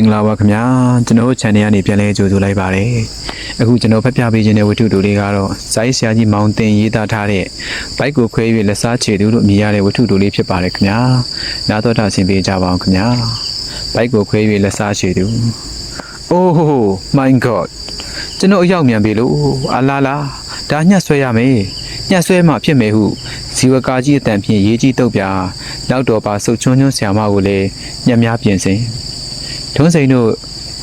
င်္ဂလာပါခင်ဗျာကျွန်တော်တို့ channel ကနေပြန်လဲကြိုဆိုလိုက်ပါတယ်အခုကျွန်တော်ဖတ်ပြပေးခြင်းတဲ့ဝတ္ထုတူလေးကတော့ဇိုင်းဆရာကြီးမောင်တင်ရေးသားထားတဲ့ဘိုက်ကိုခွဲ၍လက်စားချေသူလို့မြည်ရတဲ့ဝတ္ထုတူလေးဖြစ်ပါတယ်ခင်ဗျာနားတော်တာဆင်ပေးကြပါအောင်ခင်ဗျာဘိုက်ကိုခွဲ၍လက်စားချေသူ Oh my god ကျွန်တော်အရောက်မြန်ပြီလို့အလားလားဒါညှက်ဆွဲရမယ်ညှက်ဆွဲမှဖြစ်မယ်ဟုဇီဝကာကြီးအတန်ဖြင့်ရေးကြီးတုတ်ပြနောက်တော့ပါဆုတ်ချွန်းချွန်းဆရာမကိုလည်းညက်များပြင်ဆင် ထုံးစိန်တို့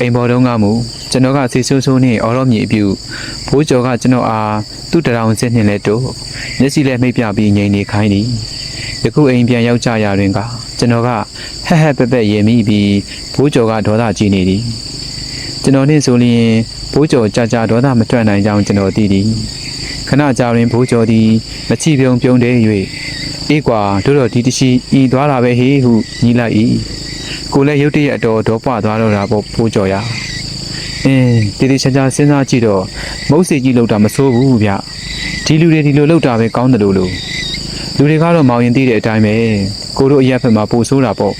အိမ်ပေါ်တုန်းကမူကျွန်တော်ကစီဆိုးဆိုးနဲ့အော်ရောမြေအပြူဘိုးကျော်ကကျွန်တော်အားသူ့တရောင်စစ်နှင်းလဲတို့မျက်စိလဲမိတ်ပြပြီးငြိမ်နေခိုင်းသည်ယခုအိမ်ပြန်ရောက်ကြရတွင်ကကျွန်တော်ကဟက်ဟက်ပက်ပက်ရေမိပြီးဘိုးကျော်ကဒေါသကြီးနေသည်ကျွန်တော်နှင့်ဆိုလျင်ဘိုးကျော်ကြာကြာဒေါသမထွက်နိုင်ကြောင်းကျွန်တော်သိသည်ခဏကြာရင်ဘိုးကျော်သည်မချိပြုံပြုံးတဲ့၍အေးကွာတို့တော့ဒီတရှိဤသွားတာပဲဟေးဟုညီးလိုက်၏ ကိုလည်းရုတ်တရက်အတော်ဒေါပွားသွားတော့တာပေါ့ဘိုးကျော်ရအင်းတည်တည်ချာချာစဉ်းစားကြည့်တော့မုတ်စီကြီးလောက်တာမဆိုးဘူးဗျဒီလူတွေဒီလိုလောက်တာပဲကောင်းတယ်လို့လို့လူတွေကတော့မောင်ရင်သိတဲ့အတိုင်းပဲကိုတို့အရက်ဖက်မှာပိုဆိုးတာပေါ့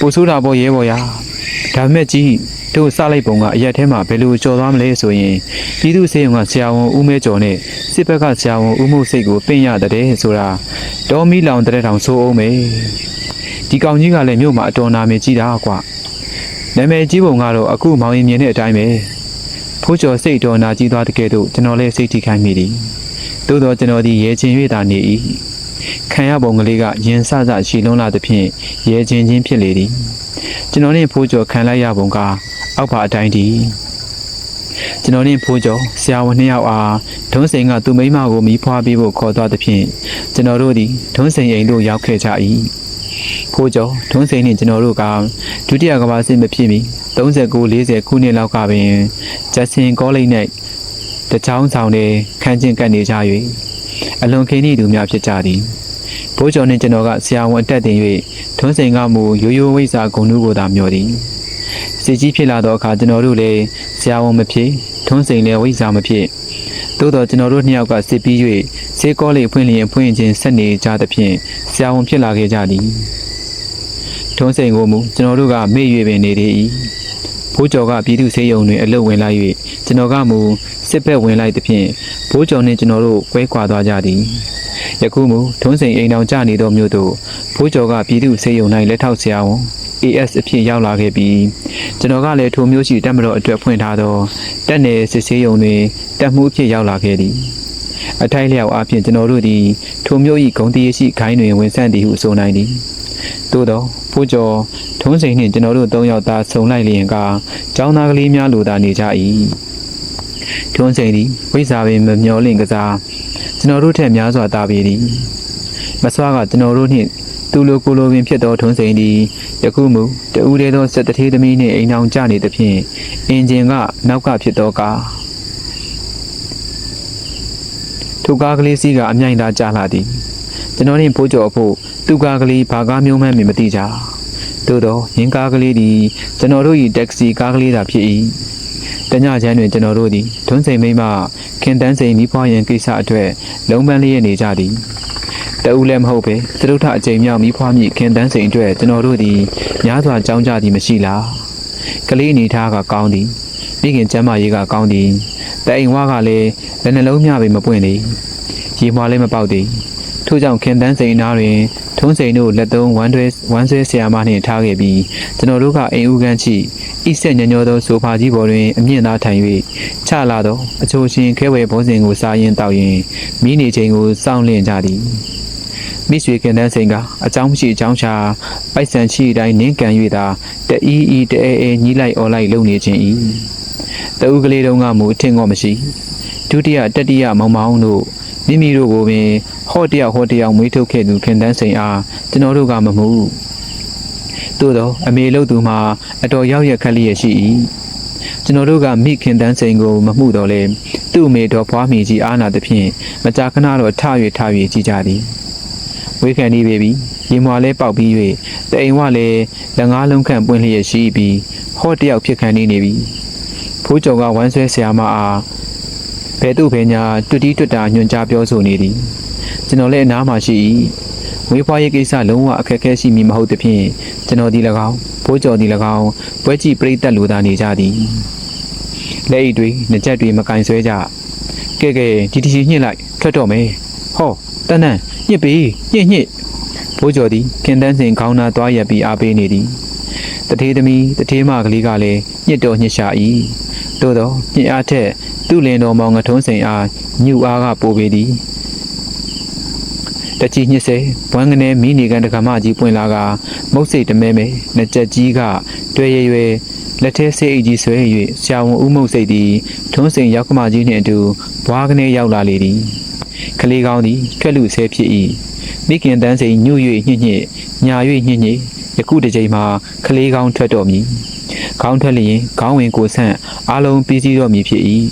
ပိုဆိုးတာပေါ့ရဲဘော်ရဒါပေမဲ့ကြီးတို့စလိုက်ပုံကအရက်ထဲမှာဘယ်လိုကြော်သွားမလဲဆိုရင်ပြည်သူစေယုံကဆရာဝန်ဦးမဲကျော်နဲ့စစ်ဘက်ကဆရာဝန်ဦးမှုစိတ်ကိုပင့်ရတဲ့ဆိုတာဒေါ်မီလောင်တဲ့တောင်ဆိုးအောင်မယ် ဒီကောင်ကြီးကလည်းမြို့မှာအတော်နာမည်ကြီးတာကွာနာမည်ကြီးပုံကတော့အခုမောင်ရင်မြင်တဲ့အတိုင်းပဲဖိုးကျော်စိတ်တော်နာကြီးသွားတဲ့ကဲ့သို့ကျွန်တော်လည်းစိတ်ထိခိုက်မိသည်သို့တော့ကျွန်တော်ဒီရဲချင်း၍သာနေ၏ခံရပုံကလေးကရင်ဆဆရှီလုံးလာသဖြင့်ရဲချင်းချင်းဖြစ်လေသည်ကျွန်တော်နှင့်ဖိုးကျော်ခံလိုက်ရပုံကအောက်ပါအတိုင်းတည်းကျွန်တော်နှင့်ဖိုးကျော်ဆရာဝန်နှစ်ယောက်အားဒုံးစိန်ကသူ့မိန်းမကိုမိဖွားပေးဖို့ခေါ်သွားသဖြင့်ကျွန်တော်တို့သည်ဒုံးစိန်အိမ်သို့ရောက်ခဲ့ကြ၏ ဖိုးကျော်ဒုံးစိန်နှင့်ကျွန်တော်တို့ကဒုတိယကမ္ဘာစစ်မဖြစ်မီ39 40ခုနှစ်လောက်ကပင်ဂျက်ဆင်ကောလိပ်၌တချောင်းဆောင်တွင်ခန်းချင်းကပ်နေကြ၍အလွန်ခင်းသည့်သူများဖြစ်ကြသည်ဘိုးကျော်နှင့်ကျွန်တော်ကဆရာဝန်အတက်တင်၍ထွန်းစိန်ကမူရိုးရိုးဝိစာဂုံနုကိုသာမျှော်သည် စီကြီးဖြစ်လာသောအခါကျွန်တော်တို့လည်းဆရာဝန်မဖြစ်ထွန်းစိန်လည်းဝိစာမဖြစ်သို့တော့ကျွန်တော်တို့နှစ်ယောက်ကစစ်ပြီး၍ဆေးကောလေးဖွင့်လျင်ဖွင့်ခြင်းဆက်နေကြသဖြင့်ဆရာဝန်ဖြစ်လာခဲ့ကြသည်ထွန်းစိန်ကိုမူကျွန်တော်တို့ကမေ့၍ပင်နေသေး၏ဘိုးကျော်ကပြည်သူစေယုံတွင်အလုတ်ဝင်လိုက်၍ကျွန်တော်ကမူစစ်ဘက်ဝင်လိုက်သဖြင့်ဘိုးကျော်နှင့်ကျွန်တော်တို့ကွဲခွာသွားကြသည်ယခုမူထွန်းစိန်အိမ်တော်ကြနေသောမြို့သို့ဖိုးကျော်ကပြည်သူစေယုံ၌လက်ထောက်ဆရာဝန် AS အဖြစ်ရောက်လာခဲ့ပြီးကျွန်တော်ကလည်းထိုမျိုးရှိတက်မတော်အတွက်ဖွင့်ထားသောတက်နယ်စစ်ဆေးရုံတွင်တက်မှုအဖြစ်ရောက်လာခဲ့သည်အထိုက်လျောက်အားဖြင့်ကျွန်တော်တို့သည်ထိုမျိုး၏ဂုံတရရှိခိုင်းတွင်ဝင်ဆန့်သည်ဟုဆိုနိုင်သည်သို့သောဖိုးကျော်ထွန်းစိန်နှင့်ကျွန်တော်တို့၃ယောက်သားဆုံလိုက်လျင်ကကျောင်းသားကလေးများလိုသာနေကြ၏ထွန်းစိန်သည်ဝိဇ္ဇာပင်မမျောလင့်ကစားကျွန်တော်တို့ထက်များစွာတာပေသည်မဆွားကကျွန်တော်တို့နှင့် သူလိုကိုလိုပင်ဖြစ်သောထုံးစိန်သည်ယခုမူတဦးတည်းသောစက်တထေးသမီးနှင့်အိမ်အောင်ကြနေသဖြင့်အင်ဂျင်ကနောက်ကဖြစ်သောကားထိုကားကလေးစီးကအမြိုင်သာကြာလာသည်ကျွန်တော်နှင့်ဖိုးကျော်အဖို့သူကားကလေးဘာကားမျိုးမှန်းမသိကြသို့သောရင်ကားကလေးသည်ကျွန်တော်တို့၏တက္ကစီကားကလေးသာဖြစ်၏တညချမ်းတွင်ကျွန်တော်တို့သည်ထွန်းစိန်မိမခင်တန်းစိန်မိဖွားရန်ကိစ္စအတွက်လုံးပန်းလျက်နေကြသည် တအူးလည်းမဟုတ်ပဲသရုတ်ထအချိန်မြောက်မိဖွားမိခင်တန်းစိန်အတွက်ကျွန်တော်တို့သည်များစွာကြောင်းကြသည်မရှိလားကလေးအနေထားကကောင်းသည်မိခင်ကျမ်းမာရေးကကောင်းသည်တအိမ်ဝါကလည်းလက်နှလုံးမျှပေမပွင့်သည်ရေမွားလည်းမပေါက်သည်ထို့ကြောင့်ခင်တန်းစိန်နားတွင်ထုံးစိန်တို့လက်သုံးဝမ်းတွဲဝမ်းဆွဲဆရာမနှင့်ထားခဲ့ပြီးကျွန်တော်တို့ကအိမ်ဦးကန်းချိဣဆက်ညညောသောဆိုဖာကြီးပေါ်တွင်အမြင့်သားထိုင်၍ချလာသောအချိုရှင်ခဲဝဲဘောစဉ်ကိုစားရင်တောက်ရင်မိနေချိန်ကိုစောင့်လင့်ကြသည် မိဆွေခင်တန်းစိန်ကအကြောင်းမရှိအကြောင်းရှာပိုက်ဆံချိတိုင်းနင်းကန်၍သာတအီးအီတအဲအဲညီးလိုက်អော်လိုက်လုံနေခြင်း၏တအုပ်ကလေးတုန်းကမူအထင်ကောမရှိဒုတိယတတိယမောင်မောင်တို့မိမိတို့ကိုပင်ဟော့တယောက်ဟော့တယောက်မွေးထုတ်ခဲ့သူခင်တန်းစိန်အားကျွန်တော်တို့ကမမှုသို့တော့အမေလို့သူမှာအတော်ရောက်ရက်ခက်လျက်ရှိ၏ကျွန်တော်တို့ကမိခင်တန်းစိန်ကိုမမှုတော့လဲသူ့အမေတော်ဖွားမိကြီးအားနာသဖြင့်မကြာခဏတော့ထ၍ထ၍ကြည်ကြသည် ဝေးခံနေပေပြီရေမွာလဲပေါက်ပြီး၍တအိမ်ဝလည်းလက်ငါးလုံးခန့်ပွင့်လျက်ရှိပြီးဟော့တယောက်ဖြစ်ခံနေနေပြီဖိုးကျော်ကဝမ်းဆွဲဆရာမအားဘဲသူ့ဘဲညာတွတီးတွတာညွှန်ကြားပြောဆိုနေသည်ကျွန်တော်လည်းအနားမှာရှိ၏ဝေးဖွားရေးကိစ္စလုံးဝအခက်အခဲရှိမည်မဟုတ်သဖြင့်ကျွန်တော်ဒီ၎င်းဘိုးကျော်သည်၎င်းပွဲကြည့်ပြိသက်လူသားနေကြသည်လက်အိတ်တွေနှစ်ချက်တွေမကင်ဆွဲကြကဲကဲဒီတချီညှစ်လိုက်ထွက်တော့မယ်ဟော တန်းတန်းညှစ်ပြီညှစ်ညှစ်ဘိုးကျော်သည်ခင်တန်းစင်ခေါင်းနာသွားရက်ပြီးအားပေးနေသည်တထေးသမီးတထေးမကလေးကလည်းညှစ်တော်ညှစ်ရှာ၏သို့သောညှစ်အားထက်သူ့လင်တော်မောင်ငထုံးစိန်အားညူအားကပိုပေသည်တကြီးညစ်စေဘွမ်းကနေမိနေကန်တကမကြီးပွင့်လာကမုတ်စိတ်တမဲမဲနှစ်ချက်ကြီးကတွေ့ရရွယ်လက်ထဲဆေးအိတ်ကြီးဆွဲ၍ဆရာဝန်ဦးမုတ်စိတ်သည်ထုံးစိန်ရောက်ကမကြီးနှင့်အတူဘွားကနေရောက်လာလေသည် ကလေးကောင်းသည်ထွက်လူဆဲဖြစ်၏မိခင်တန်းစိန်ညွ၍ညှစ်ညှစ်ညာ၍ညှစ်ညှစ်ယခုတစ်ချိန်မှာကလေးကောင်းထွက်တော်မူခေါင်းထွက်လျင်ခေါင်းဝင်ကိုဆန့်အားလုံးပြီးစီးတော်မူဖြစ်၏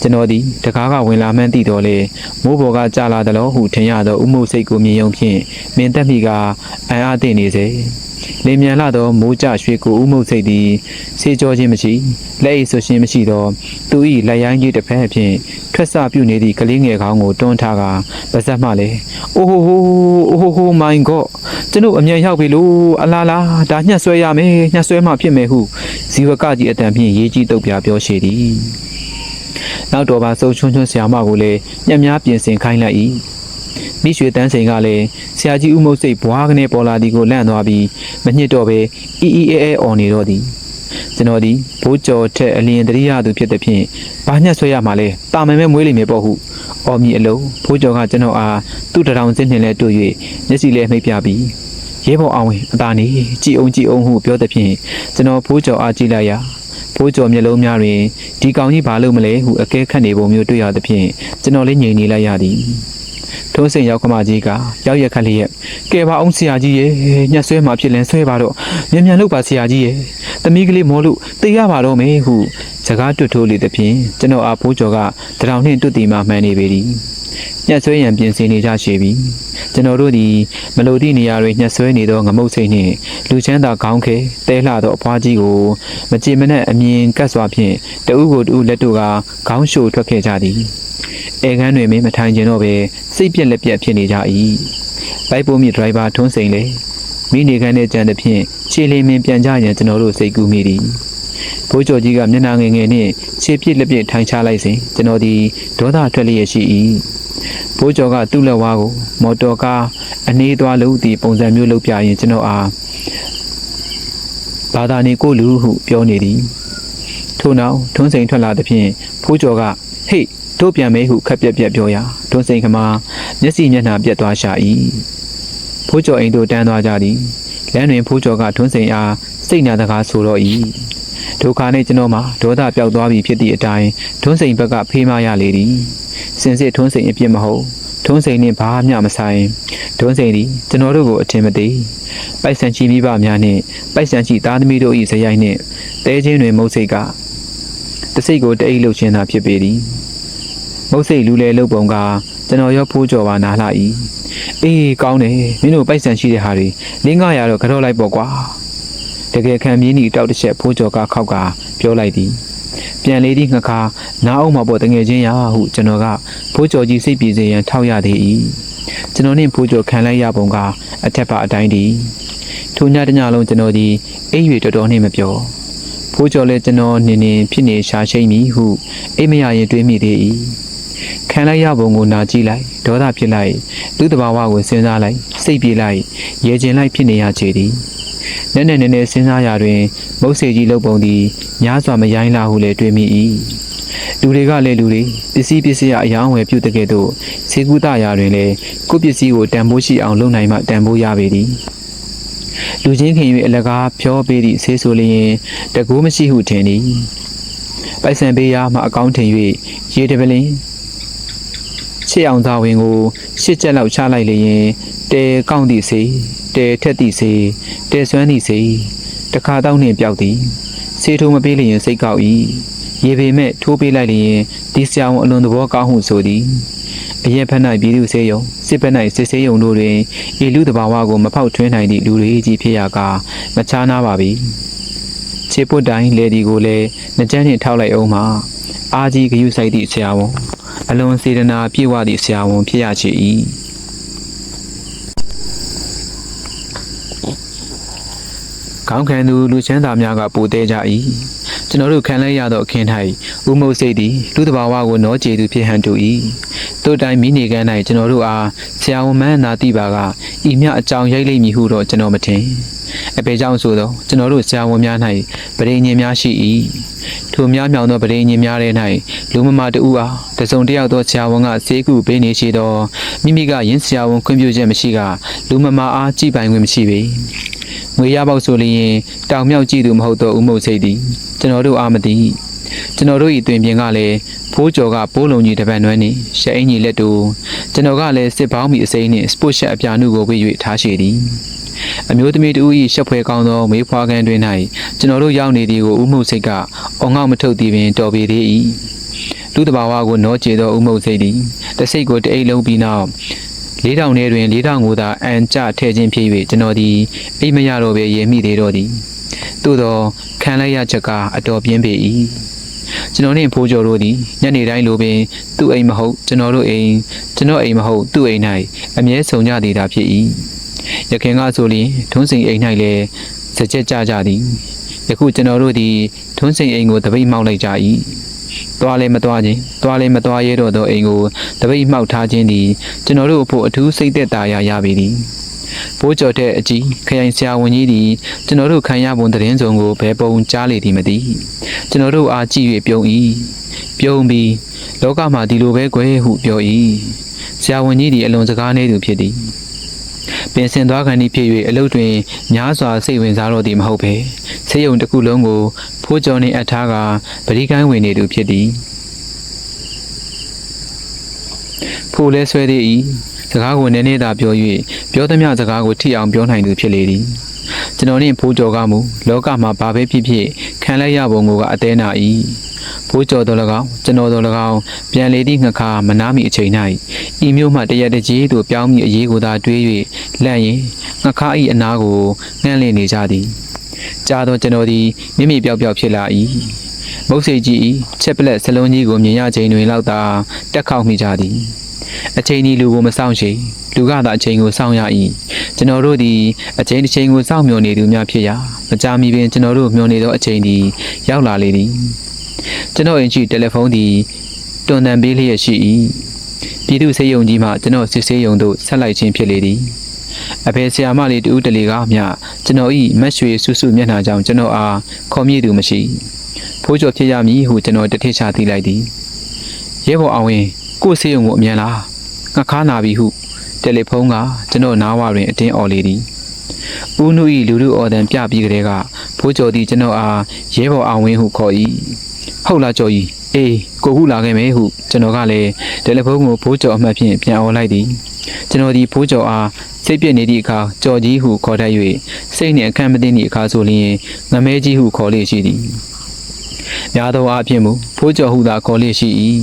ကျွန်တော်သည်တကားကဝင်လာမှန်းသိတော်လေမိုးပေါ်ကကြာလာသလိုဟုထင်ရသောဥမှုစိတ်ကိုမြင်ယုံဖြင့်မင်းတက်မိကအံ့အားသင့်နေစေ လင်မြန်လာသောမိုးကြရွှေကိုဥမှုစိတ်သည်စေကြောခြင်းမရှိလက်အိပ်ဆွခြင်းမရှိသောသူ၏လက်ရိုင်းကြီးတစ်ဖက်ဖြင့်ထွက်ဆပြုနေသည့်ကလေးငယ်ကောင်းကိုတွန်းထားကပါဇက်မှလည်းအိုဟိုဟိုအိုဟိုဟိုမိုင်ကော့ကျွန်ုပ်အမြန်ရောက်ပြီလို့အလားလားဒါညှက်ဆွဲရမယ်ညှက်ဆွဲမှဖြစ်မယ်ဟုဇီဝကကြီးအတန်ဖြင့်ရေးကြီးတုတ်ပြပြောရှိသည်နောက်တော်ပါဆုံးချွန်းချွန်းဆရာမကိုလည်းညံ့များပြင်ဆင်ခိုင်းလိုက်၏ မိရွှေတန်းစိန်ကလည်းဆရာကြီးဦးမုတ်စိတ်ဘွားကနေပေါ်လာသည်ကိုလန့်သွားပြီးမညစ်တော့ပဲအီအီအဲအဲအော်နေတော့သည်ကျွန်တော်သည်ဘိုးကျော်ထက်အလင်းတရိယာသူဖြစ်တဲ့ဖြင့်ဘာညက်ဆွဲရမှာလဲတာမယ်မဲမွေးလိမ့်မယ်ပေါ့ဟုအော်မီအလုံးဘိုးကျော်ကကျွန်တော်အားသူ့တရောင်စင်းနှင်လဲတွေ့၍မျက်စိလဲမှိတ်ပြပြီးရဲဘော်အောင်ဝင်အသာနေကြည်အောင်ကြည်အောင်ဟုပြောတဲ့ဖြင့်ကျွန်တော်ဘိုးကျော်အားကြည့်လိုက်ရာဖိုးကျော်မျက်လုံးများတွင်ဒီကောင်ကြီးဘာလို့မလဲဟုအကဲခတ်နေပုံမျိုးတွေ့ရသဖြင့်ကျွန်တော်လေးငြိမ်နေလိုက်ရသည် ထုံးစိန်ရောက်ခမကြီးကရောက်ရက်ခက်လျက်ကဲပါအောင်ဆရာကြီးရဲ့ညက်ဆွဲမှဖြစ်လင်ဆွဲပါတော့မြန်မြန်လုပ်ပါဆရာကြီးရဲ့သမီးကလေးမောလို့တေးရပါတော့မယ်ဟုစကားတွတ်ထိုးလေသဖြင့်ကျွန်တော်အားဖိုးကျော်ကတရောင်နှင့်တွတ်တီမှမှန်နေပေသည်ညက်ဆွဲရန်ပြင်ဆင်နေကြရှိပြီကျွန်တော်တို့သည်မလိုသည့်နေရာတွင်ညက်ဆွဲနေသောငမုတ်စိတ်နှင့်လူချမ်းသာခေါင်းခဲတဲလှသောအဖွားကြီးကိုမကြည်မနဲ့အမြင်ကတ်စွာဖြင့်တဦးကိုတဦးလက်တို့ကခေါင်းရှို့ထွက်ခဲ့ကြသည် အဲခန်းတွင်မင်းမထိုင်ကျင်တော့ပဲစိတ်ပြက်လက်ပြက်ဖြစ်နေကြ၏ဘိုက်ပိုးမြစ်ဒရိုင်ဘာထွန်းစိန်လေမိနေခန်းနဲ့ကြံသဖြင့်ခြေလင်းမင်းပြန်ကြရင်ကျွန်တော်တို့စိတ်ကူးမိသည်ဘိုးကျော်ကြီးကမျက်နှာငယ်ငယ်နှင့်ခြေပြစ်လက်ပြက်ထိုင်ချလိုက်စဉ်ကျွန်တော်သည်ဒေါသထွက်လျက်ရှိ၏ဘိုးကျော်ကသူ့လက်ဝါးကိုမော်တော်ကားအနေသွားလို့သည့်ပုံစံမျိုးလုပ်ပြရင်ကျွန်တော်အားဘာသာနေကိုလူဟုပြောနေသည်ထို့နောက်ထွန်းစိန်ထွက်လာသဖြင့်ဖိုးကျော်ကဟေ့ တို့ပြန်မဲဟုခက်ပြက်ပြက်ပြောရာထွန်းစိန်ကမှမျက်စိမျက်နှာပြက်သွားရှာ၏ဖိုးကျော်အိမ်သို့တန်းသွားကြသည်လမ်းတွင်ဖိုးကျော်ကထွန်းစိန်အားစိတ်နာတကားဆိုတော့၏ဒုက္ခနဲ့ကျွန်တော်မှာဒေါသပျောက်သွားပြီဖြစ်သည့်အတိုင်းထွန်းစိန်ဘက်ကဖေးမရလေသည်စင်စစ်ထွန်းစိန်အပြစ်မဟုတ်ထွန်းစိန်နှင့်ဘာမှမဆိုင်ထွန်းစိန်သည်ကျွန်တော်တို့ကိုအထင်မသေးပိုက်ဆံချီမိဘများနှင့်ပိုက်ဆံချီသားသမီးတို့၏ဇယိုက်နှင့်တဲချင်းတွင်မုတ်စိတ်ကတစိတ်ကိုတအိတ်လှုပ်ခြင်းသာဖြစ်ပေသည် မုတ်စိတ်လူလေလှုပ်ပုံကကျွန်တော်ရောဖိုးကြော်ပါနာလှ၏အေးကောင်းတယ်မင်းတို့ပိုက်ဆံရှိတဲ့ဟာတွေလင်း900တော့ကတော့လိုက်ပေါ့ကွာတကယ်ခံမြင်းဤတောက်တစ်ချက်ဖိုးကြော်ကခောက်ကပြောလိုက်သည်ပြန်လေးသည့်ငခါနားအောင်မှာပေါ့တငယ်ချင်းရာဟုကျွန်တော်ကဖိုးကြော်ကြီးစိတ်ပြေစေရန်ထောက်ရသေး၏ကျွန်တော်နှင့်ဖိုးကြော်ခံလိုက်ရပုံကအထက်ပါအတိုင်းသည်ထိုညတညလုံးကျွန်တော်သည်အိပ်၍တော်တော်နှင့်မပြောဖိုးကျော်လည်းကျွန်တော်နင်းနေဖြစ်နေရှာရှိမ့်မည်ဟုအိမ်မရရင်တွေးမိသေး၏ ခံလိုက်ရပုံကိုနာကြည့်လိုက်ဒေါသဖြစ်လိုက်သူ့တဘာဝကိုစဉ်းစားလိုက်စိတ်ပြေလိုက်ရေကျင်လိုက်ဖြစ်နေရချေသည်နည်းနည်းနည်းနည်းစဉ်းစားရတွင်မုတ်စေကြီးလှုပ်ပုံသည်များစွာမရိုင်းလာဟုလည်းတွေးမိ၏လူတွေကလည်းလူတွေပစ္စည်းပစ္စည်းအယောင်းဝယ်ပြုတ်တဲ့ကဲ့သို့စေကူတရာတွင်လည်းကိုယ့်ပစ္စည်းကိုတန်ဖိုးရှိအောင်လုပ်နိုင်မှတန်ဖိုးရပေသည်လူချင်းခင်၍အလကားဖြောပေးသည့်ဆေးဆိုလျင်တကူးမရှိဟုထင်သည်ပိုက်ဆံပေးရမှအကောင်းထင်၍ရေတပလင် ချစ်အောင်သာဝင်ကိုရှစ်ချက်လောက်ချလိုက်လျင်တဲကောင်းသည့်စေတဲထက်သည့်စေတဲဆွမ်းသည့်စေတခါတော့နှင့်ပျောက်သည်ဆေးထိုးမပေးလျင်စိတ်ကောက်၏ရေပေမဲ့ထိုးပေးလိုက်လျင်ဒီဆရာဝန်အလွန်သဘောကောင်းဟုဆိုသည်အရက်ဖက်၌ပြည်သူစေယုံစစ်ဖက်၌စစ်စေးယုံတို့တွင်ဤလူတဘာဝကိုမဖောက်ထွင်းနိုင်သည့်လူတွေကြီးဖြစ်ရာကမချားနာပါပြီခြေပုတ်တိုင်းလေဒီကိုလည်းနှကြမ်းနှင့်ထောက်လိုက်အောင်မှအာကြီးဂယုဆိုင်သည့်ဆရာဝန် အလွန်စေတနာပြည့်ဝသည့်ဆရာဝန်ဖြစ်ရချေ၏ခေါင်းခံသူလူချမ်းသာများကပိုသေးကြ၏ ကျွန်တော်တို့ခံလိုက်ရသောအခင်း၌ဥမုတ်စိတ်သည်လူတဘာဝကိုနောကျေသူဖြစ်ဟန်တူ၏တို့တိုင်းမိနေကန်း၌ကျွန်တော်တို့အားဆရာဝန်မန်းနာတိပါကဤမြအကြောင်းရိုက်လိမ့်မည်ဟုတော့ကျွန်တော်မထင်အပေကြောင့်ဆိုတော့ကျွန်တော်တို့ဆရာဝန်များ၌ပရိညင်များရှိ၏ထိုများမြောင်သောပရိညင်များထဲ၌လူမမာတူအားတစုံတစ်ယောက်သောဆရာဝန်ကစေကူပေးနေရှိသောမိမိကယင်းဆရာဝန်ခွင့်ပြုချက်မရှိကလူမမာအားကြည်ပိုင်ခွင့်မရှိပေ ငွေရပေါက်ဆိုလျင်တောင်မြောက်ကြည့်သူမဟုတ်သောဥမုတ်စိတ်သည်ကျွန်တော်တို့အားမသိကျွန်တော်တို့၏တွင်ပြင်ကလည်းဖိုးကျော်ကပိုးလုံးကြီးတစ်ပတ်နွမ်းနှင့်ရှက်အင်ကြီးလက်တူကျွန်တော်ကလည်းစစ်ပေါင်းမီအစိမ်းနှင့်စပုတ်ရှက်အပြာနုကိုပြ၍ထားရှိသည်အမျိုးသမီးတူ၏ရှက်ဖွယ်ကောင်းသောမေးဖွားကန်းတွင်၌ကျွန်တော်တို့ရောက်နေသည်ကိုဥမှုစိတ်ကအောငေါမထုတ်သည်ပင်တော်ပေသေး၏လူတဘာဝကိုနောကျေသောဥမှုစိတ်သည်တစိတ်ကိုတအိတ်လုံးပြီးနောက် လေးတောင်ထဲတွင်လေးတောင်ကိုသာအန်ကျထဲခြင်းဖြစ်၍ကျွန်တော်သည်အိမ်မရတော့ပဲရေမိသေးတော့သည်သို့သောခံလိုက်ရချက်ကအတော်ပြင်းပေ၏ကျွန်တော်နှင့်ဖိုးကျော်တို့သည်ညနေတိုင်းလိုပင်သူ့အိမ်မဟုတ်ကျွန်တော်တို့အိမ်ကျွန်တော်အိမ်မဟုတ်သူ့အိမ်၌အမြဲဆုံကြသေးတာဖြစ်၏ရခင်ကဆိုလျင်ထုံးစိန်အိမ်၌လည်းစကြက်ကြကြသည်ယခုကျွန်တော်တို့သည်ထုံးစိန်အိမ်ကိုတပိတ်မှောက်လိုက်ကြ၏ သွားလဲမသွားခြင်းသွားလဲမသွားရဲတော့သောအိမ်ကိုတပိတ်မှောက်ထားခြင်းသည်ကျွန်တော်တို့အဖို့အထူးစိတ်သက်သာရာရပေသည်ဘိုးကျော်တဲ့အကြီးခရိုင်ဆရာဝန်ကြီးသည်ကျွန်တော်တို့ခံရပုံသတင်းစုံကိုဘယ်ပုံကြားလေသည်မသိကျွန်တော်တို့အားကြည့်၍ပြုံး၏ပြုံးပြီးလောကမှာဒီလိုပဲကွယ်ဟုပြော၏ဆရာဝန်ကြီးသည်အလွန်စကားနေသူဖြစ်သည် ပင်စင်သွားခံသည်ဖြစ်၍အလုတ်တွင်များစွာစိတ်ဝင်စားတော့သည်မဟုတ်ပဲဆေးရုံတစ်ခုလုံးကို ဖိုးကျော်နှင့်အထားကပရိကိုင်းဝင်နေသူဖြစ်သည်ဖိုးလဲဆွဲသေး၏စကားကိုနည်းနည်းသာပြော၍ပြောသမျှစကားကိုထိအောင်ပြောနိုင်သူဖြစ်လေသည်ကျွန်တော်နှင့်ဖိုးကျော်ကမူလောကမှာဘာပဲဖြစ်ဖြစ်ခံလိုက်ရပုံကအသေးနာ၏ ဖိုးကျော်တော်၎င်းကျွန်တော်တော်၎င်းပြန်လေသည့်ငခါမနာမီအချိန်၌ဤမျိုးမှတရက်တကြီးသို့ပြောင်းမိအရေးကိုသာတွေး၍လန့်ရင်ငခါ၏အနာကိုငှန့်လင့်နေကြသည်ကြာတော့ကျွန်တော်သည်မိမိပြောက်ပြောက်ဖြစ်လာ၏မုတ်စိတ်ကြီး၏ချက်ပလက်စလုံးကြီးကိုမြင်ရချိန်တွင်လောက်သာတက်ခေါက်မိကြသည်အချိန်ဒီလူကိုမဆောင်ရှိလူကသာအချိန်ကိုစောင့်ရ၏ကျွန်တော်တို့သည်အချိန်တစ်ချိန်ကိုစောင့်မျှော်နေသူများဖြစ်ရာမကြာမီပင်ကျွန်တော်တို့မျှော်နေသောအချိန်သည်ရောက်လာလေသည် ကျွန်တော်အင်ကြီးတယ်လီဖုန်းသည်တွန်တန်ပေးလျက်ရှိ၏ပြည်သူ့စေယုံကြီးမှကျွန်တော်စစ်ဆေးရုံသို့ဆက်လိုက်ခြင်းဖြစ်လေသည်အဖေဆရာမလေးတူတလီကမျှကျွန်တော်၏မက်ရွှေဆူဆူမျက်နှာကြောင့်ကျွန်တော်အားခေါ်မြည်သူမရှိဖိုးကျော်ဖြစ်ရမည်ဟုကျွန်တော်တထစ်ချသိလိုက်သည်ရဲဘော်အောင်ဝင်ကို့စေယုံကိုအမြန်လားငါခါနာပြီဟုတယ်လီဖုန်းကကျွန်တော်နားဝတွင်အတင်းអော်လေသည်ဦးနု၏လူလူအော်တန်ပြပြီးကလေးကဖိုးကျော်သည်ကျွန်တော်အားရဲဘော်အောင်ဝင်းဟုခေါ်၏ ဟုတ်လားကျော်ကြီးအေးကိုခုလာခဲ့မယ်ဟုကျွန်တော်ကလည်းတယ်လီဖုန်းကိုဖိုးကျော်အမှတ်ဖြင့်ပြန်អော်လိုက်သည်ကျွန်တော်ဒီဖိုးကျော်အားစိတ်ပြည့်နေသည့်အခါကြော်ကြီးဟုခေါ်တတ်၍စိတ်နှင့်အခန့်မသိသည့်အခါဆိုလျှင်ငမဲကြီးဟုခေါ်လေရှိသည်များသောအားဖြင့်မူဖိုးကျော်ဟုသာခေါ်လေရှိ၏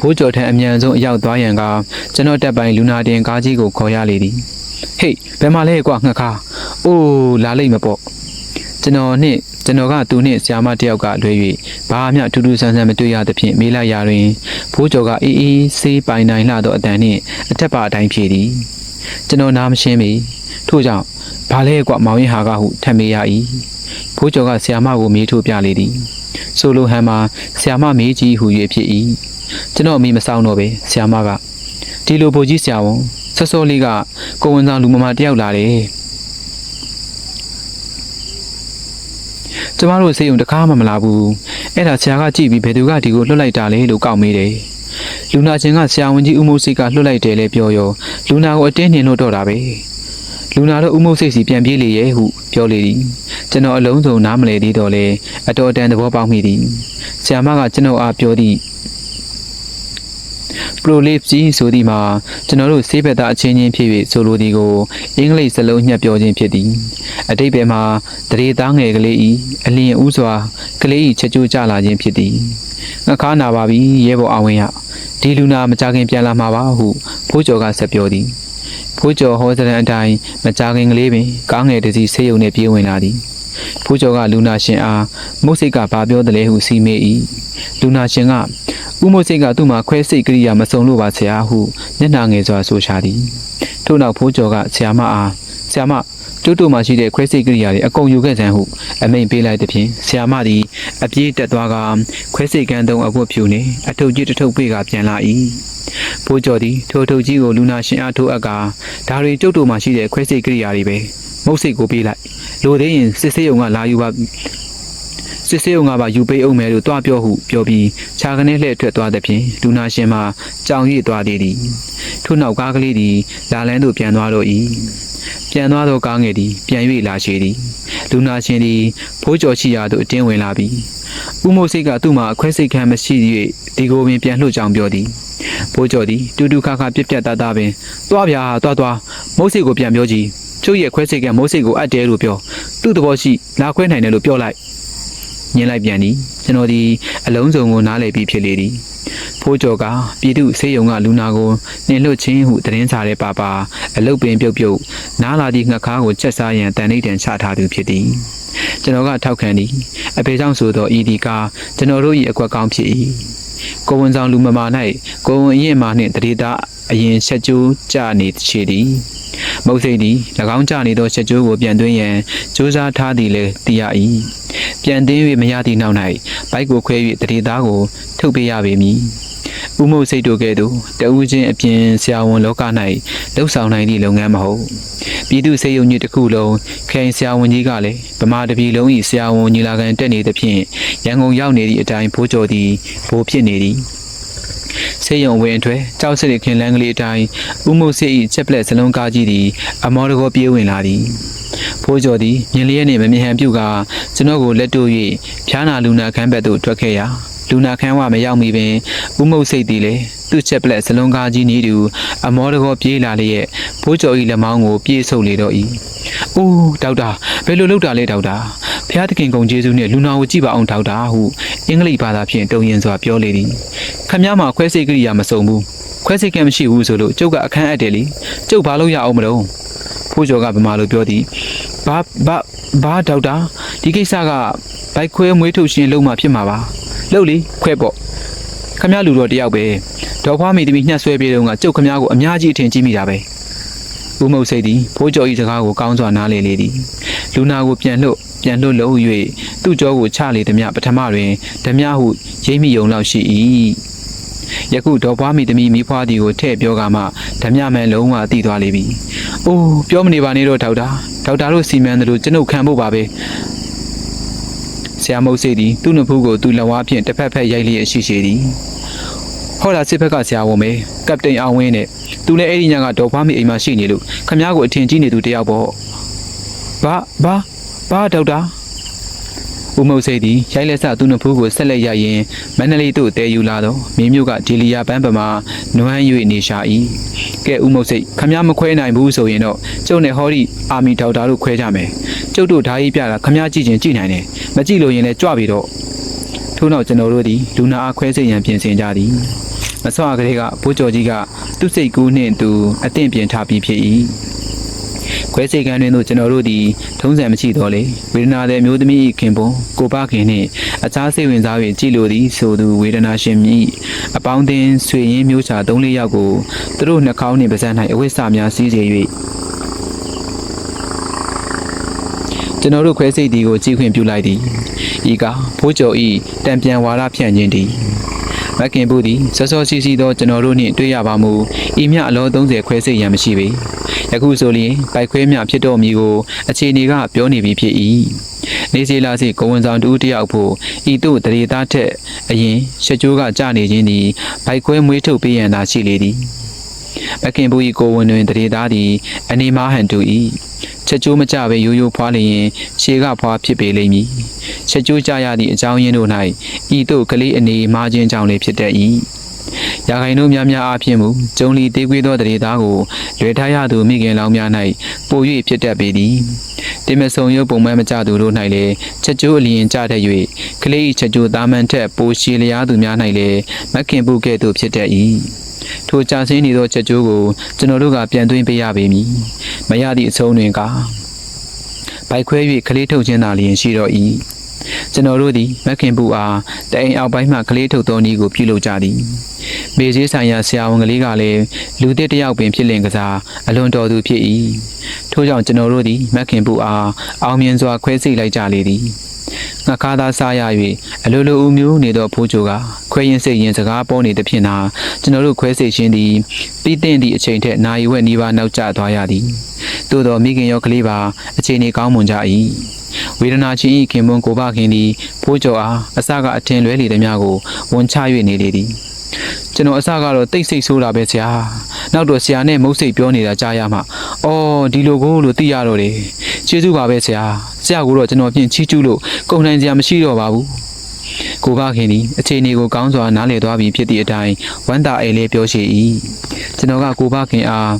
ဘိုးကျော်ထံအမြန်ဆုံးအရောက်သွားရန်ကကျွန်တော်တက်ပိုင်လူနာတင်ကားကြီးကိုခေါ်ရလေသည်ဟေးဘယ်မှာလဲကွာငှက်ခါအိုးလာလိမ့်မပေါ့ကျွန်တော်နှင့် ကျွန်တော်ကသူနှင့်ဆရာမတယောက်ကလွှဲ၍ဘာမှထူးထူးဆန်းဆန်းမတွေ့ရသဖြင့်မေးလိုက်ရာတွင်ဘိုးကျော်ကအေးအေးဆေးပိုင်နိုင်လှသောအတန်နှင့်အထက်ပါအတိုင်းဖြေသည်ကျွန်တော်နားမရှင်းမီထို့ကြောင့်ဘာလဲကွာမောင်ရင်ဟာကဟုထပ်မေးရ၏ဘိုးကျော်ကဆရာမကိုမေးထိုးပြလေသည်ဆိုလိုဟန်မှာဆရာမမေးကြီးဟူ၍ဖြစ်၏ကျွန်တော်အမိမဆောင်တော့ပဲဆရာမကဒီလိုဘိုလ်ကြီးဆရာဝန်ဆော့ဆော့လေးကကိုဝန်ဆောင်လူမမတယောက်လာတယ် ကျမတို့စေယုံတကားမှမလာဘူးအဲ့ဒါဆရာကကြည့်ပြီးဘယ်သူကဒီကိုလွတ်လိုက်တာလဲလို့ကောက်မေးတယ်လူနာချင်းကဆရာဝန်ကြီးဦးမိုးစိတ်ကလွတ်လိုက်တယ်လေပြောရောလူနာကိုအတင်းနှင်လို့တော့တာပဲလူနာတို့ဦးမိုးစိတ်စီပြန်ပြေးလေရဲ့ဟုပြောလေသည်ကျွန်တော်အလုံးစုံနားမလဲသေးတော့လေအတော်တန်သဘောပေါက်မိသည်ဆရာမကကျွန်တော်အားပြောသည့် prolapse ကြီးဆိုသည်မှာကျွန်တော်တို့ဆေးဘက်သားအချင်းချင်းဖြစ်၍ဆိုလိုသည်ကိုအင်္ဂလိပ်စလုံးညှက်ပြောခြင်းဖြစ်သည်အတိတ်ဘယ်မှာတရေသားငယ်ကလေးဤအလျင်ဥစွာကလေးဤချက်ကျိုးကြလာခြင်းဖြစ်သည်ငါခါနာပါပြီရဲဘော်အဝင်ရဒီလူနာမကြခင်ပြန်လာမှာပါဟုဖိုးကျော်ကဆက်ပြောသည်ဖိုးကျော်ဟောစရန်အတိုင်းမကြခင်ကလေးပင်ကားငယ်တစ်စီးဆေးရုံနှင့်ပြေးဝင်လာသည်ဖိုးကျော်ကလူနာရှင်အားမုတ်စိတ်ကဘာပြောတယ်လဲဟုစီးမေး၏လူနာရှင်က ဦးမိုးစိတ်ကသူ့မှာခွဲစိတ်ကရိယာမစုံလို့ပါဆရာဟုမျက်နှာငယ်စွာဆိုရှာသည်ထို့နောက်ဖိုးကျော်ကဆရာမအားဆရာမကျုပ်တို့မှရှိတဲ့ခွဲစိတ်ကိရိယာတွေအကုန်ယူခဲ့စမ်းဟုအမိန်ပေးလိုက်သည်ဖြင့်ဆရာမသည်အပြေးတက်သွားကခွဲစိတ်ကန်းသုံးအဝတ်ဖြူနှင့်အထုပ်ကြီးတစ်ထုပ်ပေးကပြန်လာ၏ဘိုးကျော်သည်ထိုအထုပ်ကြီးကိုလူနာရှင်အားထိုးအပ်ကဒါတွေကျုပ်တို့မှရှိတဲ့ခွဲစိတ်ကိရိယာတွေပဲမုတ်စိတ်ကိုပေးလိုက်လိုသေးရင်စစ်စေးုံကလာယူပါ စစ်စေးုံကပါယူပေးအောင်မယ်လို့တွားပြောဟုပြောပြီးခြာကနေလှည့်ထွက်သွားသည်ဖြင့်လူနာရှင်မှကြောင်ရည်သွားသေးသည်ထို့နောက်ကားကလေးသည်လာလန်းသို့ပြန်သွားတော့၏ပြန်သွားသောကားငယ်သည်ပြန်၍လာရှိသည်လူနာရှင်သည်ဖိုးကျော်ရှိရာသို့အတင်းဝင်လာပြီးဥမိုးစိတ်ကသူ့မှာအခွဲစိတ်ခံမရှိ၍ဒီကိုပင်ပြန်လှုပ်ကြောင်ပြောသည်ဖိုးကျော်သည်တူတူခါခါပြက်ပြက်သားသားပင်သွားဗျာသွားသွားမုတ်စိတ်ကိုပြန်ပြောကြည့်ကျုပ်ရဲ့ခွဲစိတ်ကမုတ်စိတ်ကိုအပ်တယ်လို့ပြောသူ့သဘောရှိလာခွဲနိုင်တယ်လို့ပြောလိုက် ညင်လိုက်ပြန်သည်ကျွန်တော်ဒီအလုံးစုံကိုနားလည်ပြီးဖြစ်လေသည်ဖိုးကျော်ကပြည်သူဆေးရုံကလူနာကိုနှင်လွတ်ချင်းဟုသတင်းစာရဲပါပါအလုတ်ပင်ပြုတ်ပြုတ်နားလာသည့်ငှက်ခါကိုချက်စားရန်တန်နေတန်ချထားသူဖြစ်သည်ကျွန်တော်ကထောက်ခံသည်အဖေကြောင့်ဆိုသောဤဒီကကျွန်တော်တို့၏အကွက်ကောင်းဖြစ်၏ကိုဝန်ဆောင်လူမမာ၌ကိုဝန်အရင်မာနှင့်တရေသားအရင်ချက်ကျိုးကြနေချေသည် မုတ်စိတ်သည်၎င်းကြနေသောချက်ကျိုးကိုပြန်သွင်းရန်စူးစမ်းထားသည်လည်းသိရ၏ပြန်သိ၍မရသည့်နောက်၌ဘိုက်ကိုခွဲ၍တရေသားကိုထုတ်ပေးရပေမည်ဥမုတ်စိတ်တို့ကဲ့သို့တဦးချင်းအပြင်ဆရာဝန်လောက၌လှုပ်ဆောင်နိုင်သည့်လုပ်ငန်းမဟုတ်ပြည်သူစေယုံကြီးတစ်ခုလုံးခိုင်ဆရာဝန်ကြီးကလည်းဗမာတပြည်လုံး၏ဆရာဝန်ညီလာခံတက်နေသဖြင့်ရန်ကုန်ရောက်နေသည့်အတိုင်းဖိုးကျော်သည်ဘိုးဖြစ်နေသည် ဆေးရုံဝင်အထွဲကြောက်စစ်ခင်လန်းကလေးအတိုင်းဥမှုစစ်၏ချက်ပလက်စလုံးကားကြီးသည်အမောတကောပြေးဝင်လာသည်ဖိုးကျော်သည်မြင်လျက်နှင့်မမြင်ဟန်ပြုကကျွန်တော်ကိုလက်တို့၍ဖျားနာလူနာခန်းဘက်သို့ထွက်ခဲ့ရာ လူနာခန်းဝမရောက်မီပင်ဥမှုစိတ်သည်လည်းသူ့ချက်ပလက်စလုံးကားကြီးနေသူအမောတကောပြေးလာလျက်ဖိုးကျော်၏လက်မောင်းကိုပြေးဆုပ်လေတော့၏။အိုးဒေါက်တာဘယ်လိုလုပ်တာလဲဒေါက်တာဖျားသခင်ကုံကျေးဇူးနဲ့လူနာကိုကြည့်ပါအောင်ဒေါက်တာဟုအင်္ဂလိပ်ဘာသာဖြင့်တုံရင်စွာပြောလေသည်။ခမည်းမှာခွဲစိတ်ကိရိယာမစုံဘူး။ခွဲစိတ်ကမရှိဘူးဆိုလို့ကျုပ်ကအခန်းအပ်တယ်လေ။ကျုပ်ဘာလို့ရအောင်မလို့ဖိုးကျော်ကဗမာလိုပြောသည်။ဘာဘာဘာဒေါက်တာဒီကိစ္စကဘိုက်ခွဲမွေးထုတ်ရှင်လုံးမှဖြစ်မှာပါ။ လုပ်လေခွဲပေါ့။ခမည်းလူတော်တယောက်ပဲ။ဒေါ်ဖွားမိတမိညှက်ဆွဲပြေးတော့ကကျုပ်ခမည်းကိုအများကြီးအထင်ကြီးမိတာပဲ။ဦးမုတ်စိတ်သည်ဖိုးကျော်ဤစကားကိုကောင်းစွာနားလည်လေသည်လူနာကိုပြန်လှုပ်ပြန်လှုပ်လို့၍သူ့ကြောကိုချလေသည်မြပထမတွင်ဓမြဟုရိမ့်မိယုံလောက်ရှိ၏ယခုဒေါ်ပွားမိသမီးမိဖွားသည်ကိုထည့်ပြောကမှဓမြမှန်လုံးဝသိသွားလေပြီ။အိုးပြောမနေပါနဲ့တော့ဒေါက်တာဒေါက်တာတို့စီမံတယ်လို့ကျွန်ုပ်ခံဖို့ပါပဲ။ ဆရာမုတ်စိတ်သည်သူ့နှဖူးကိုသူ့လက်ဝါးဖြင့်တစ်ဖက်ဖက်ရိုက်လျက်ရှိရှိသည်ဟော်လာစစ်ဘက်ကဆရာဝန်ပဲကပတိန်အောင်ဝင်းနဲ့သူလည်းအဲ့ဒီညကဒေါ်ဖွားမိအိမ်မှာရှိနေလို့ခမားကိုအထင်ကြီးနေသူတယောက်ပေါ့ဘာဘာဘာဒေါက်တာဦးမုတ်စိတ်သည်ရိုက်လက်ဆသူ့နှဖူးကိုဆက်လက်ရရင်မန္တလေးသို့တည်ယူလာတော့မင်းမျိုးကဒေလီယာပန်းပမာနွမ်း၍နေရှာ၏ကဲဦးမုတ်စိတ်ခမားမခွဲနိုင်ဘူးဆိုရင်တော့ကျုပ်နဲ့ဟော်ဒီအာမီဒေါက်တာတို့ခွဲကြမယ်ကျုပ်တို့ဓာကြီးပြတာခမားကြည့်ချင်းကြည့်နိုင်တယ် မကြည့်လို့ရင်လည်းကြွပြီတော့ထို့နောက်ကျွန်တော်တို့သည်လူနာအားခွဲစိတ်ရန်ပြင်ဆင်ကြသည်မဆော့ကလေးကဘိုးကျော်ကြီးကသူ့စိတ်ကူးနှင့်သူအသင့်ပြင်ထားပြီးဖြစ်၏ခွဲစိတ်ကန်းတွင်သို့ကျွန်တော်တို့သည်ထုံးစံမရှိတော့လေဝေဒနာတဲ့မျိုးသမီး၏ခင်ပွန်ကိုပခင်နှင့်အခြားစိတ်ဝင်စား၍ကြည်လိုသည်ဆိုသူဝေဒနာရှင်မြည်အပေါင်းအသင်းဆွေရင်းမျိုးချာ၃၄ယောက်ကိုသူတို့နှာခေါင်းနှင့်ပါးစပ်၌အဝိဆများစီးစေ၍ ကျွန်တော်တို့ခွဲစိတ်ဒီကိုကြည့်ခွင့်ပြုလိုက်သည်ဤကဖိုးကျော်ဤတံပြန်ဝါဒဖြန့်ခြင်းသည်မခင်ဘူးသည်စောစောစီစီသောကျွန်တော်တို့နှင့်တွေ့ရပါမူဤမြအလော30ခွဲစိတ်ရန်မရှိပေယခုဆိုလျင်ပိုက်ခွဲမြဖြစ်တော်မူကိုအခြေအနေကပြောနေပြီဖြစ်၏နေစီလာစီကိုဝန်ဆောင်တူတယောက်ဖို့ဤတို့တရေသားထက်အရင်ရှက်ကြိုးကကြနေခြင်းသည်ဘိုက်ခွဲမွေးထုတ်ပေးရန်သာရှိလေသည် မခင်ဘူးဤကိုဝန်တွင်တရေသားသည်အနေမဟန်တူ၏ချက်ကျိုးမကြပဲရိုးရိုးဖွားလျင်ရှေကဖွားဖြစ်ပေလိမ့်မည်ချက်ကျိုးကြရသည့်အကြောင်းရင်းတို့၌ဤတို့ကလေးအနေမာခြင်းကြောင့်လည်းဖြစ်တတ်၏ရာခိုင်တို့များများအားဖြင့်မူကျုံလီတေးကွေးသောတရေသားကိုလွယ်ထားရသူမိခင်လောင်များ၌ပို၍ဖြစ်တတ်ပေသည်တင်မဆုံရုပ်ပုံမှန်မကြသူတို့၌လည်းချက်ကျိုးအလျင်ကြတတ်၍ကလေး၏ချက်ကျိုးသားမှန်ထက်ပိုရှည်လျားသူများ၌လည်းမခင်ပုကဲ့သို့ဖြစ်တတ်၏ ထိုကြာဆင်းနေသောချက်ကျိုးကိုကျွန်တော်တို့ကပြန်သွင်းပေးရပေမည်မရသည့်အဆုံးတွင်ကဘိုက်ခွဲ၍ကလေးထုတ်ခြင်းသာလျင်ရှိတော့၏ကျွန်တော်တို့သည်မခင်ပူအားတအိမ်အောက်ပိုင်းမှကလေးထုတ်သောနည်းကိုပြုလုပ်ကြသည်မေဈေးဆိုင်ရာဆရာဝန်ကလေးကလည်းလူသစ်တစ်ယောက်ပင်ဖြစ်လင်ကစားအလွန်တော်သူဖြစ်၏ထို့ကြောင့်ကျွန်တော်တို့သည်မက်ခင်ပူအားအောင်မြင်စွာခွဲစိတ်လိုက်ကြလေသည် ငါခါသာစားရ၍အလိုလိုဦးမျိုးနေသောဖိုးချိုကခွဲရင်စိတ်ရင်စကားပေါ်နေသဖြင့်သာကျွန်တော်တို့ခွဲစိတ်ခြင်းသည်ပြီးတဲ့သည့်အချိန်ထက်နာရီဝက်နီးပါးနောက်ကျသွားရသည်သို့သောမိခင်ရောကလေးပါအခြေအနေကောင်းမွန်ကြ၏ဝေဒနာချင်း၏ခင်မွန်းကိုဘခင်သည်ဖိုးကျော်အားအစကအထင်လွဲလေသည်များကိုဝန်ချ၍နေလေသည်ကျွန်တော်အစကတော့တိတ်ဆိတ်ဆိုးတာပဲဆရာနောက်တော့ဆရာနဲ့မုတ်စိတ်ပြောနေတာကြားရမှအော်ဒီလိုကိုလို့သိရတော့တယ် ကျေးဇူးပါပဲဆရာဆရာကတော့ကျွန်တော်ပြင်ချီးကျူးလို့ကုန်နိုင်စရာမရှိတော့ပါဘူးကိုဘခင်ဒီအခြေအနေကိုကောင်းစွာနားလည်သွားပြီဖြစ်သည့်အတိုင်းဝမ်းသာအိမ်လေးပြောရှိ၏ကျွန်တော်ကကိုဘခင်အား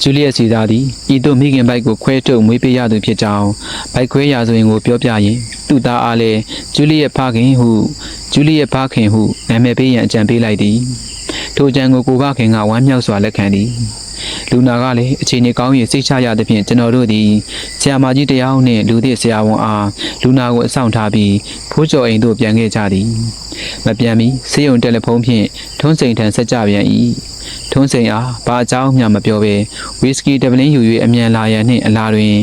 ဂျူလီယက်စီသားသည်ဤသို့မိခင်ဘိုက်ကိုခွဲထုတ်မွေးပေးရသူဖြစ်ကြောင်းဘိုက်ခွဲရာဇဝင်ကိုပြောပြရင်သူ့သားအားလည်းဂျူလီယက်ဖခင်ဟုဂျူလီယက်ဖခင်ဟုနာမည်ပေးရန်အကြံပေးလိုက်သည်ထိုအကြံကိုကိုဘခင်ကဝမ်းမြောက်စွာလက်ခံသည် လူနာကလည်းအခြေအနေကောင်းရင်စိတ်ချရသဖြင့်ကျွန်တော်တို့သည်ဆရာမကြီးတယောက်နှင့်လူသည့်ဆရာဝန်အားလူနာကိုအဆောင်ထားပြီးဖိုးကျော်အိမ်သို့ပြန်ခဲ့ကြသည်မပြန်မီစေယုံတယ်လီဖုန်းဖြင့်ထုံးစိန်ထံဆက်ကြပြန်၏ထုံးစိန်အားဘာအကြောင်းမျှမပြောဘဲဝီစကီဒဗလင်းယူ၍အမြန်လာရန်နှင့်အလားတွင်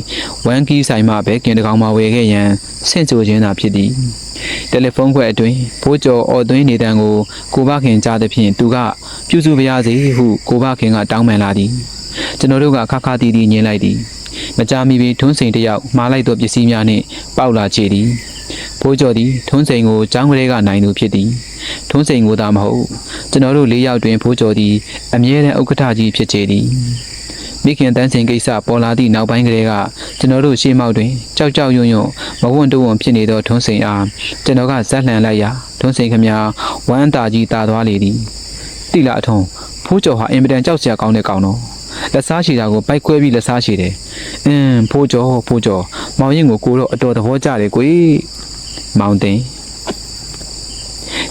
ဝမ်ကီဆိုင်မှပဲကင်တကောင်မှဝယ်ခဲ့ရန်ဆင့်ဆိုခြင်းသာဖြစ်သည် တယ်လီဖုန်းခွဲအတွင်းဖိုးကျော်အော်သွင်းနေတန်ကိုကိုဘခင်ကြားသဖြင့်သူကပြုစုပါရစေဟုကိုဘခင်ကတောင်းပန်လာသည်ကျွန်တော်တို့ကခါခါတီးတီးညင်းလိုက်သည်မကြမီပင်ထွန်းစိန်တစ်ယောက်မှားလိုက်သောပစ္စည်းများနှင့်ပေါက်လာချေသည်ဖိုးကျော်သည်ထွန်းစိန်ကိုကျောင်းကလေးကနိုင်သူဖြစ်သည်ထွန်းစိန်ကိုသာမဟုတ်ကျွန်တော်တို့လေးယောက်တွင်ဖိုးကျော်သည်အမြဲတမ်းဥက္ကဋ္ဌကြီးဖြစ်ချေသည် မိခင်တန်းစင်ကိစ္စပေါ်လာသည့်နောက်ပိုင်းကလေးကကျွန်တော်တို့ရှေးမောက်တွင်ကြောက်ကြောက်ရွံ့ရွံ့မဝွန့်တဝွန့်ဖြစ်နေသောထွန်းစိန်အားကျွန်တော်ကဇက်လှန်လိုက်ရာထွန်းစိန်ခမဝမ်းအတာကြီးတာသွားလေသည်တိလာအထုံးဖိုးကျော်ဟာအင်မတန်ကြောက်စရာကောင်းတဲ့ကောင်တော့လက်စားရှိတာကိုပိုက်ခွဲပြီးလက်စားရှိတယ်အင်းဖိုးကျော်ဖိုးကျော်မောင်ရင်ကိုကိုတော့အတော်သဘောကျတယ်ကွေမောင်တင်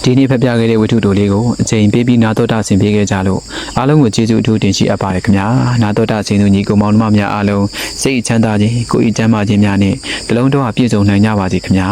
ဒီနေ့ဖတ်ပြခဲ့တဲ့ဝတ္ထုတိုလေးကိုအချိန်ပေးပြီးနာတော်တာဆင်ပေးခဲ့ကြလို့အားလုံးကိုကျေးဇူးအထူးတင်ရှိအပ်ပါတယ်ခင်ဗျာနာတော်တာဆင်သူညီကိုမောင်နှမများအားလုံးစိတ်ချမ်းသာခြင်းကိုယ်ဤချမ်းသာခြင်းများနဲ့တလုံးတော်ပြည့်စုံနိုင်ကြပါစေခင်ဗျာ